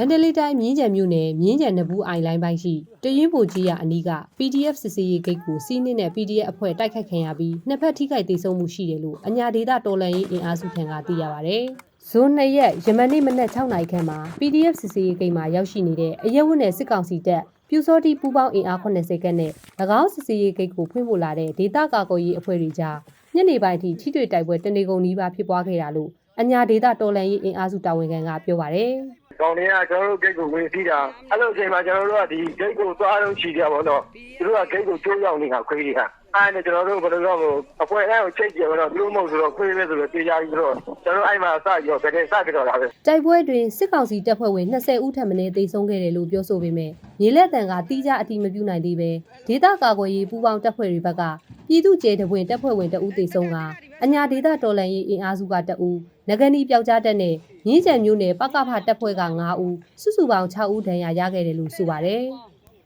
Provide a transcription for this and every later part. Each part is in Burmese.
မန္တလေးတိုင်းမြင်းကြံမြို့နယ်မြင်းကြံနဘူးအိုင်လိုင်းပိုင်းရှိတရင်ပိုကြီးရအနီးက PDF စစ်စေးရေးဂိတ်ကိုစီးနင်းတဲ့ PDF အဖွဲ့တိုက်ခိုက်ခံရပြီးနှစ်ဖက်ထိခိုက်ဒေဆုံးမှုရှိတယ်လို့အညာဒေတာတော်လန်ရေးအင်အားစုထံကသိရပါဗျ။ဇွန်2ရက်ယမနေ့မနက်6နာရီခန့်မှာ PDF စစ်စေးရေးဂိတ်မှာရောက်ရှိနေတဲ့အရက်ဝတ်နယ်စစ်ကောင်စီတပ်ပြူစောတိပူပေါင်းအင်အား80ခန့်နဲ့၎င်းစစ်စေးရေးဂိတ်ကိုဖွင့်ဖို့လာတဲ့ဒေတာကာကွယ်ရေးအဖွဲ့တွေကြားညနေပိုင်းထိထိတွေ့တိုက်ပွဲတနေကုန်နီးပါးဖြစ်ပွားခဲ့တာလို့အညာဒေတာတော်လန်ရေးအင်အားစုတာဝန်ခံကပြောပါတယ်။ ကောင်တွေကကျွန်တော်တို့ဂိတ်ကိုဝင်စီးတာအဲ့လိုအချိန်မှာကျွန်တော်တို့ကဒီဂိတ်ကိုသွားတော့ချီကြပါတော့သူတို့ကဂိတ်ကိုကျိုးရောက်နေတာခွေးတွေကအဲ့ဒါကျွန်တော်တို့ဘယ်လိုတော့အဖွဲ့အစည်းကိုချိတ်ကြတော့သူတို့မဟုတ်ဆိုတော့ခွေးပဲဆိုတော့တေးကြပြီးတော့ကျွန်တော်အဲ့မှာစရောကတည်းကစကြတော့တာပဲတိုက်ပွဲတွင်စစ်ကောင်စီတပ်ဖွဲ့ဝင်20ဦးထပ်မံတေဆုံးခဲ့တယ်လို့ပြောဆိုပေမဲ့မြေလက်တံကတိကျအတိမပြုနိုင်သေးပဲဒေသကာကွယ်ရေးပူးပေါင်းတပ်ဖွဲ့တွေဘက်က ပြည်သူ့ကျေတပွင်တပ်ဖွဲ့ဝင်တဦးတေဆုံးကအညာဒေသတော်လန်ရေးအင်အားစုကတဦးငကနီပျောက်ကြားတပ်နဲ့ရင်းကြံမျိုးနယ်ပကဖတပ်ဖွဲ့က9ဦးစုစုပေါင်း6ဦးဒဏ်ရာရခဲ့တယ်လို့ဆိုပါတယ်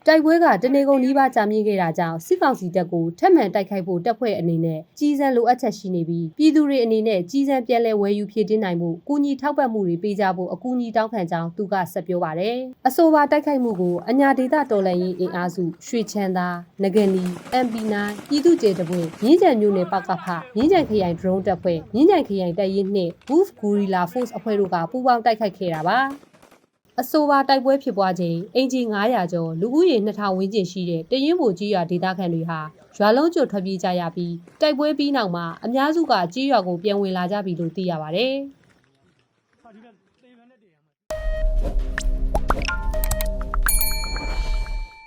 တိုက်ပွဲကတနေကုန်နီးပါးကြာမြင့်ခဲ့တာကြောင့်စစ်ကောင်စီတပ်ကိုထပ်မံတိုက်ခိုက်ဖို့တပ်ဖွဲ့အနေနဲ့ကြီးစံလိုအပ်ချက်ရှိနေပြီးပြည်သူတွေအနေနဲ့ကြီးစံပြန်လဲဝယ်ယူဖြည့်တင်းနိုင်မှုကုညီထောက်ပံ့မှုတွေပေးကြဖို့အကူအညီတောင်းခံကြောင်းသူကဆက်ပြောပါတယ်။အဆိုပါတိုက်ခိုက်မှုကိုအညာဒေတာတော်လန်ရေးအင်အားစုရွှေချမ်းသာငကနီ MP9 ပြည်သူ့ကျေတပွင့်ရင်းကြံမျိုးနယ်ပကဖရင်းကြံခရိုင် drone တပ်ဖွဲ့ရင်းကြံခရိုင်တပ်ရင်းနှင့် Wolf Gorilla Force အဖွဲ့တို့ကပူးပေါင်းတိုက်ခိုက်ခဲ့တာပါ။ အဆိုပါတိုက်ပွဲဖြစ်ပွားချိန်အင်ဂျီ900ကျော်လူဦးရေ2000ဝန်းကျင်ရှိတဲ့တရင်ဘူကြီးရွာဒေသခံတွေဟာရွာလုံးကျွတ်ထွက်ပြေးကြရပြီးတိုက်ပွဲပြီးနောက်မှာအများစုကကြီးရွာကိုပြန်ဝင်လာကြပြီလို့သိရပါဗျ။